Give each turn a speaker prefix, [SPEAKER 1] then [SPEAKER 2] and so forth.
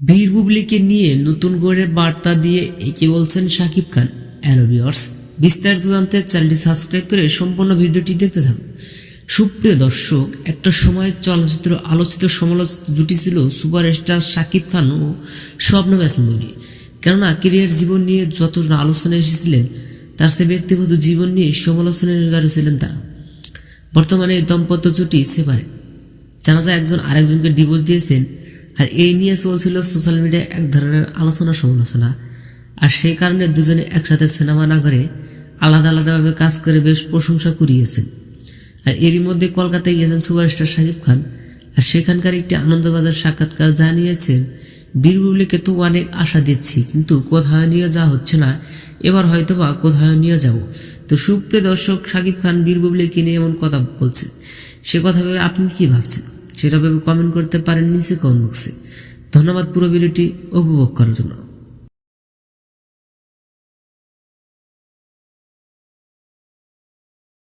[SPEAKER 1] বীর বুবলিকে নিয়ে নতুন করে বার্তা দিয়ে একে বলছেন শাকিব খান। হ্যালো ভিউয়ার্স, বিস্তারিত জানতে চ্যানেলটি সাবস্ক্রাইব করে সম্পূর্ণ ভিডিওটি দেখতে থাকুন। সুপ্রিয় দর্শক, একটা সময় চলচ্চিত্র আলোচিত সমালোচিত জুটি ছিল সুপারস্টার শাকিব খান ও স্বপ্ন ব্যাসনবলী কেননা কেরিয়ার জীবন নিয়ে যত আলোচনা এসেছিলেন, তার সে ব্যক্তিগত জীবন নিয়ে সমালোচনার নির্গার ছিলেন তারা। বর্তমানে দম্পত্য জুটি সেপারে জানা যায় একজন আরেকজনকে ডিভোর্স দিয়েছেন। আর এই নিয়ে চলছিল সোশ্যাল মিডিয়ায় এক ধরনের আলোচনা সমালোচনা। আর সেই কারণে দুজনে একসাথে সিনেমা না করে আলাদা আলাদাভাবে কাজ করে বেশ প্রশংসা কুড়িয়েছেন আর এরই মধ্যে কলকাতায় গিয়েছেন সুপারস্টার শাকিব খান। আর সেখানকার একটি আনন্দবাজার সাক্ষাৎকার জানিয়েছেন বীরবুবলিকে তো অনেক আশা দিচ্ছি, কিন্তু কোথাও নিয়ে যা হচ্ছে না, এবার হয়তো বা কোথাও নিয়ে যাব। তো সুপ্রিয় দর্শক, শাকিব খান বীরবুবলিকে নিয়ে এমন কথা বলছেন সে কথা ভেবে আপনি কি ভাবছেন? সেটা ভেবে কমেন্ট করতে পারেন নিচে কমেন্ট বক্সে ধন্যবাদ পুরো ভিডিওটি উপভোগ করার জন্য।